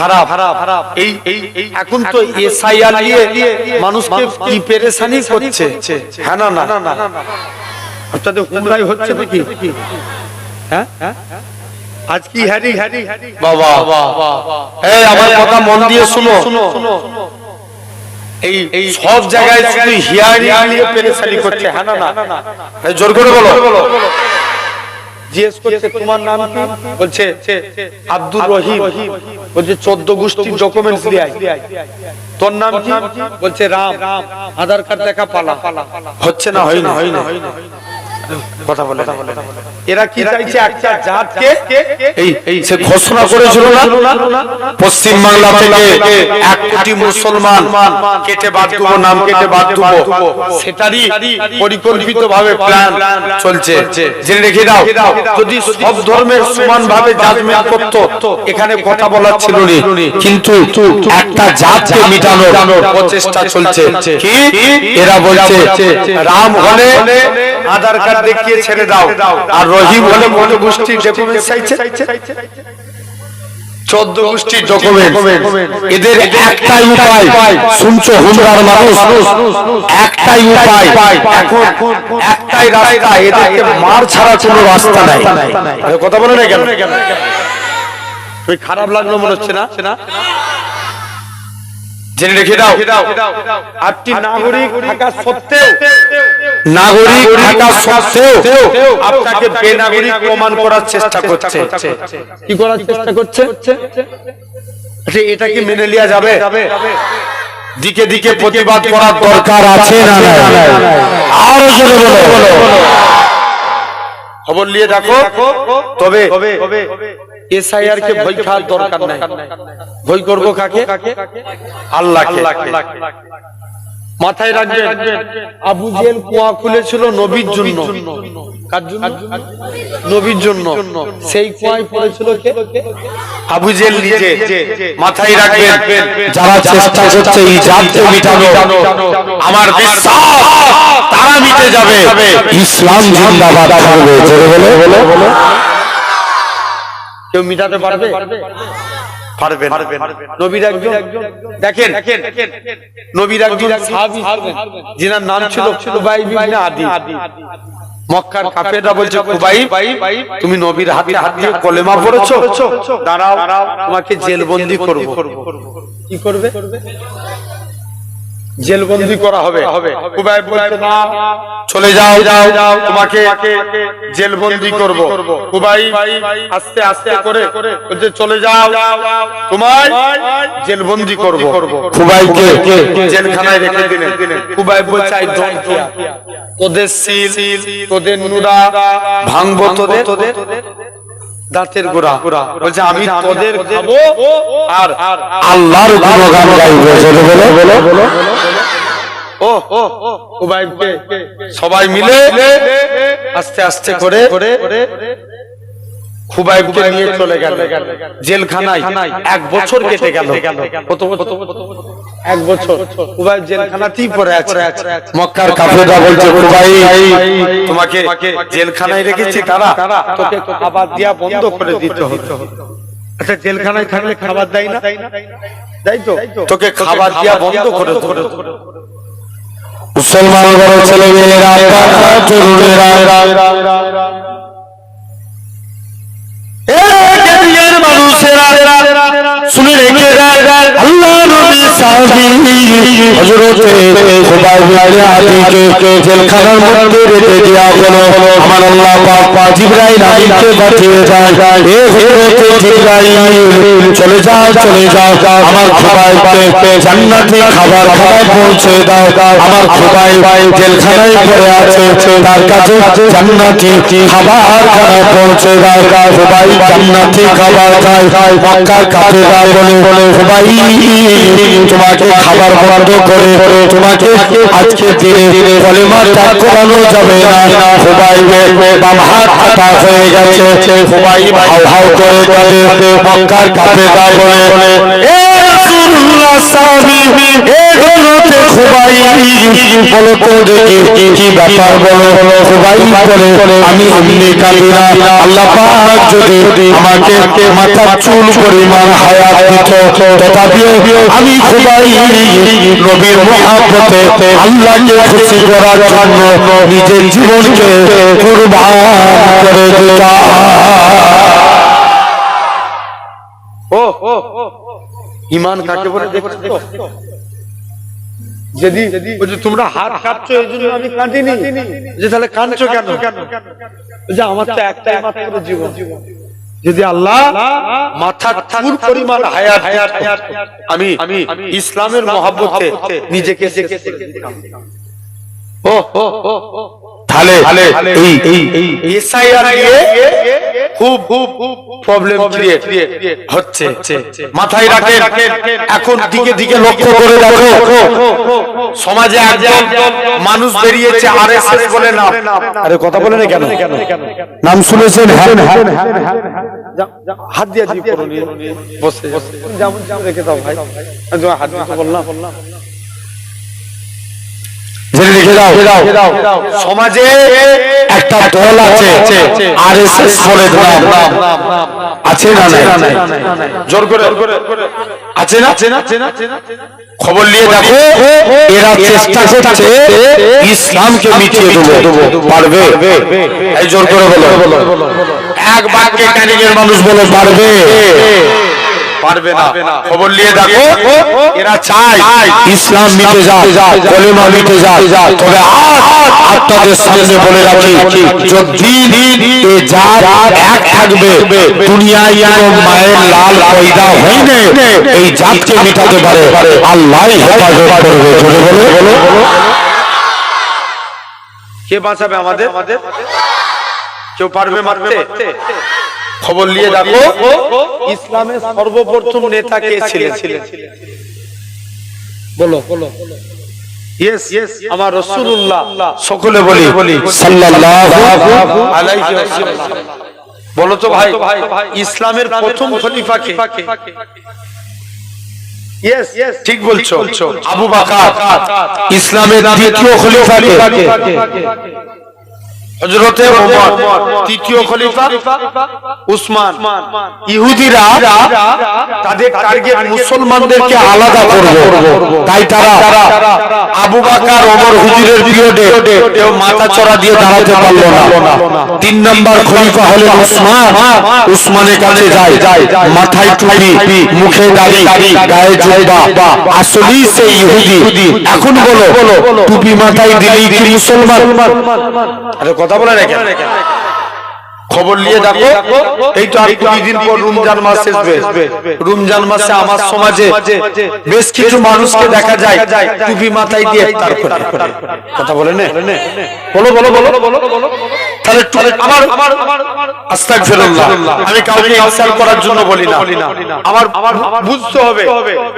খারাপ। এই এখন তো এসআইআর নিয়ে মানুষকে কি পেরেশানি করছে? হ্যাঁ না না। আপনাদের হুমরাই হচ্ছে নাকি? হ্যাঁ? আজ কি হ্যারি হ্যারি বাবা। এই আমার কথা মন দিয়ে শুনো। এই এই সব জায়গায় শুধু হিয়ারিং নিয়ে পেরেশানি করছে। হ্যাঁ না না। জোর করে বলো। জিজ্ঞেস করছে তোমার নাম কি? বলছে আব্দুর রহিম। বলছে চোদ্দ গোষ্ঠীর ডকুমেন্টস দিয়ে তোর নাম কি? বলছে রাম। আধার কার্ড দেখা পালা। হচ্ছে না হয় না হয় না কথা বলে এরা কি চাইছে? একটা জাতকে এই এই সে ঘোষণা করেছিল না? পশ্চিম বাংলা থেকে এক কোটি মুসলমান কেটে বাদ দেবো নাম কেটে বাদ দেবো সেটারই পরিকল্পিত ভাবে প্ল্যান চলছে। জেনে রেখে দাও যদি সব ধর্মের সমান ভাবে জাজমেন্ট করতো এখানে কথা বলার ছিল কিন্তু একটা জাতকে মিটানোর প্রচেষ্টা চলছে। কি? এরা বলছে রাম হলে আধার কার্ড দেখিয়ে ছেড়ে দাও। আর রহিম হলে মনে গোষ্ঠী ডকুমেন্ট চাইছে। চোদ্দ গোষ্ঠীর ডকুমেন্ট এদের একটাই উপায়। শুনছো হুমরার মানুষ? একটাই উপায়। এখন একটাই রাস্তা। এদেরকে মার ছাড়া কোনো রাস্তা নাই। কথা বলে না কেন? খারাপ লাগল মনে হচ্ছে না? জেনে রেখে দাও। আপনি নাগরিক থাকা সত্ত্বেও নাগরিক থাকা সত্ত্বেও আপনাকে বেনাগরিক প্রমাণ করার চেষ্টা করছে। কি করার চেষ্টা করছে? আচ্ছা, এটা কি মেনে নেওয়া যাবে? দিকে দিকে প্রতিবাদ করার দরকার আছে না আরও বলো। খবর নিয়ে দেখো তবে এসআইআর কে ভয় খাওয়ার দরকার নাই। ভয় করব কাকে? আল্লাহকে। মাথায় রাখবেন আবু জেল কুয়া খুলেছিল নবীর জন্য। নবীর জন্য। সেই কুয়ায় পড়েছিল আবু জেল নিজে। মাথায় রাখবেন যারা চেষ্টা করছে এই জাতকে মিটানো আমার বিশ্বাস তারা মিটে যাবে। ইসলাম জিন্দাবাদ বলে। কেউ মিটাতে পারবে? পারবে নবীর একজন দেখেন। নবীর একজন সাহাবী। যিনার নাম ছিল কুবাই বিন আদি। মক্কার কাফেররা বলছে কুবাই তুমি নবীর হাতে হাত দিয়ে কলেমা পড়েছো? দাঁড়াও তোমাকে জেলবন্দি করব। কি করবে? জেলবন্দি করা হবে। কুবাই বলছে না চলে যাও যাও যাও তোমাকে জেলবন্দি করব। কুবাই আস্তে আস্তে করে বলছে চলে যাও তোমায় জেলবন্দি করব। কুবাইকে জেলখানায় রেখে দিলেন। কুবাই বলছে আই ডোন্ট কেয়ার তোদের সিল তোদের নুরা ভাঙবো তোদের। দাঁতের গোড়া। বলছে আমি তোদের খাব আর আল্লাহর গুণগান গাইবো বলো বলো ও ও সবাই মিলে আস্তে আস্তে করে খুবাইবকে নিয়ে চলে গেল। জেলখানায় এক বছর কেটে গেল। কত এক বছর। খুবাইব জেলখানাতেই পড়ে আছে। মক্কার কাফেররা বলছে খুবাই তোমাকে জেলখানায় রেখেছি তারা। তোকে খাবার দিয়া বন্ধ করে দিতে হতো আচ্ছা জেলখানায় থাকলে খাবার দেয় না? তাই তো? তোকে খাবার দিয়া বন্ধ করে দিতে মুসলমান বড় ছেলে মেয়েরা তরুণেরা হযরতে খুবাইব ইবনে আদিকে জেলখানার মধ্যে রেখে দেয়া হলো। আমার আল্লাহ পাক জিবরাইল আমিনকে পাঠিয়ে চলে যাও চলে যাও আমার খুবাইবকে জান্নাতি খাবার খাবার পৌঁছে দাও। আমার খুবাইব জেলখানায় পড়ে আছে। তার কাছে জান্নাতি খাবার খাবার পৌঁছে দাও। খুবাইব জান্নাতি খাবার খায়। মক্কার কাফেররা বলে সবাই তোমাকে খাবার বন্ধ করে তোমাকে আজকে দিনে দিনে কলেমা ত্যাগ করানো যাবে না। সবাই বাম হাত কাটা হয়ে গেছে। সবাই হাউ হাউ করে কাঁদে মক্কার কাপে বলে বলে এ রাসূলুল্লাহ সাহাবী, এ খুবাই বলো তো দেখি কি ব্যাপার বলো? খুবাই বলে আমি এমনি না। আল্লাহ পাক যদি আমাকে মাথার চুল পরিমাণ হায়াত দিত তথাপি আমি খুবাই নবীর মহাব্বতে আল্লাহকে খুশি করার জন্য নিজের জীবনকে কুরবান করে দিতাম। ও। ইমান কাকে বলে দেখছ? যদি বলছে তোমরা হাত কাটছো এই জন্য আমি কাঁদিনি। যে তাহলে কাঁদছো কেন? যে আমার তো একটাই মাত্র জীবন। যদি আল্লাহ মাথা পরিমাণ হায়াত হায়াত আমি আমি ইসলামের মহাব্বতে নিজেকে ও তাহলে এই এসআইআর খুব খুব প্রবলেম ক্রিয়েট হচ্ছে। মাথায় রাখেন এখন দিকে দিকে লক্ষ্য করে দেখো। সমাজে একজন মানুষ বেরিয়েছে আরএসএস বলে না। আরে কথা বলে না কেন? নাম শুনেছেন? হ্যাঁ হ্যাঁ। হাত দিয়ে দিয়ে বসে যেমন রেখে দাও ভাই। হাত দিতে বললাম। দাও সমাজে একটা দল আছে আরএসএস বলে নাম আছে না জোর করে। আছে না? খবর নিয়ে দেখো এরা চেষ্টা করছে ইসলামকে মিটিয়ে দেবো। পারবে? জোর করে বলো। এক বাক্যে মানুষ বলে পারবে। পারবে না। খবর নিয়ে দেখো। এরা চায়। ইসলাম মিটে যায় কলিমা মিটে যায় তবে আজ আপনাদের সামনে বলে রাখি যদি এ জাত এক থাকবে দুনিয়ায় কোনো মায়ের লাল পয়দা হয়নি। এই জাতকে মিটাতে পারে। আল্লাহ হেফাজত করবে। বলে বলো। কে বাঁচাবে আমাদের? কেউ পারবে মারতে? খবর নিয়ে দেখো ইসলামের সর্বপ্রথম নেতা কে ছিলেন। বলো। বলো। ইয়েস ইয়েস আমার রাসূলুল্লাহ। সকলে বলি। সাল্লাল্লাহু আলাইহি ওয়াসাল্লাম। বলো তো ভাই ইসলামের প্রথম খলিফা কে ইয়েস ইয়েস ঠিক বলছো। আবু বকর ইসলামের দ্বিতীয় খলিফা কে হযরতে ওমর তৃতীয় খলিফা উসমান। ইহুদিরা তাদের টার্গেট মুসলমানদেরকে আলাদা করব। তাই তারা আবু বকর ওমর হুজুরের পিরিয়ডে কেউ মাথা চড়া দিয়ে দাঁড়াতে পারল না। তিন নাম্বার খলিফা হলেন উসমান। উসমানের কাছে যায় মাথায় টুপি মুখে দাড়ি গায়ে জুব্বা। আসলেই সে ইহুদি। এখন বলো টুপি মাথায় দিলেই কি মুসলমান? আরে কথা বলে কেন খবর নিয়ে দেখো এই তো আর দিন পর রমজান মাস আসবে রমজান মাসে আমার সমাজে বেশ কিছু মানুষকে দেখা যায় টুপি মাথায় দিয়ে ইফতার করে। কথা বলে নে? বলো বলো বলো বলো। তাহলে টু- আমার আস্তাগফিরুল্লাহ। আমি কাউকে ইনসাল্ট করার জন্য বলি না। আমার আমার বুঝতে হবে।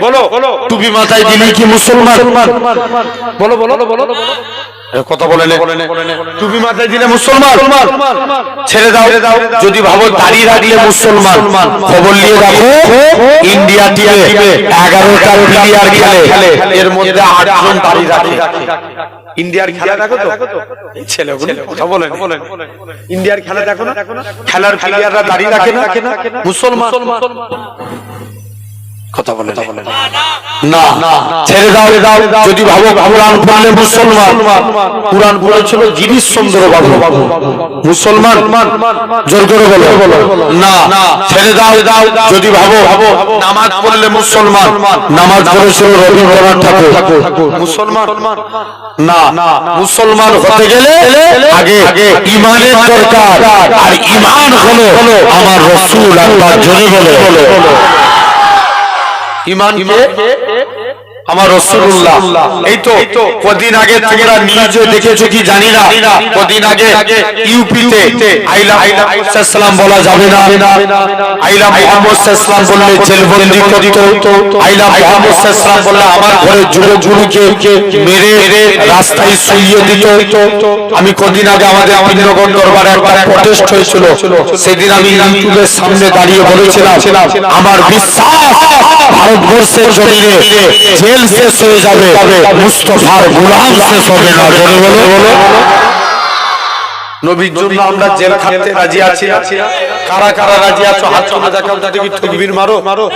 বলো টুপি মাথায় দিলেই কি মুসলমান? বলো বলো বলো। কথা বলে টুপি মাথায় যদি ভাবো দাড়ি রাখলে মুসলমান এর মধ্যে আটজন ইন্ডিয়ার খেলা দেখো ইন্ডিয়ার দেখো না? খেলার প্লেয়াররা দাঁড়িয়ে রাখে না? মুসলমান। কথা বলে না। ছেড়ে দাও দাও। যদি ভাবো কোরআন পড়লে মুসলমান কোরআন পড়েছিল গিরিশ চন্দ্র বাবু। মুসলমান জোর করে বলো। না ছেড়ে দাও। দাও যদি ভাবো ভাবো নামাজ পড়লে মুসলমান নামাজ পড়েছিল রবীন্দ্রনাথ ঠাকুর। মুসলমান? না মুসলমান হতে গেলে আগে ইমানের দরকার। আর ইমান হলো আমার রসুল আল্লাহ জোরে বলে। আমার রসুল্লাহ এই তো, কদিন আগে তোমরা নিউজে দেখেছ কি জানি না? কদিন আগে ইউপিতে আইলা বলা যাবে না। আইলা মোহাম্মদ বললে জেলবন্দি আইলা মোহাম্মদ বললে আমার ঘরে জুড়ে মেরে রাস্তায় আমি কদিন আগে আমাদের অমিন্দ্রগণ দরবারে একবার প্রটেস্ট হয়েছিল। সেদিন আমি ইউটিউবের সামনে দাঁড়িয়ে বলেছিলাম, আমার বিশ্বাস ভারতবর্ষের শরীরে জেল শেষ হয়ে যাবে, মুস্তফার গোলাম শেষ হবে না বলে। নবীর জন্য আমরা জেল খাটতে রাজি আছি কারা কারা রাজি আছো? হাত দেখাও, তাদেরকে মারো মারো।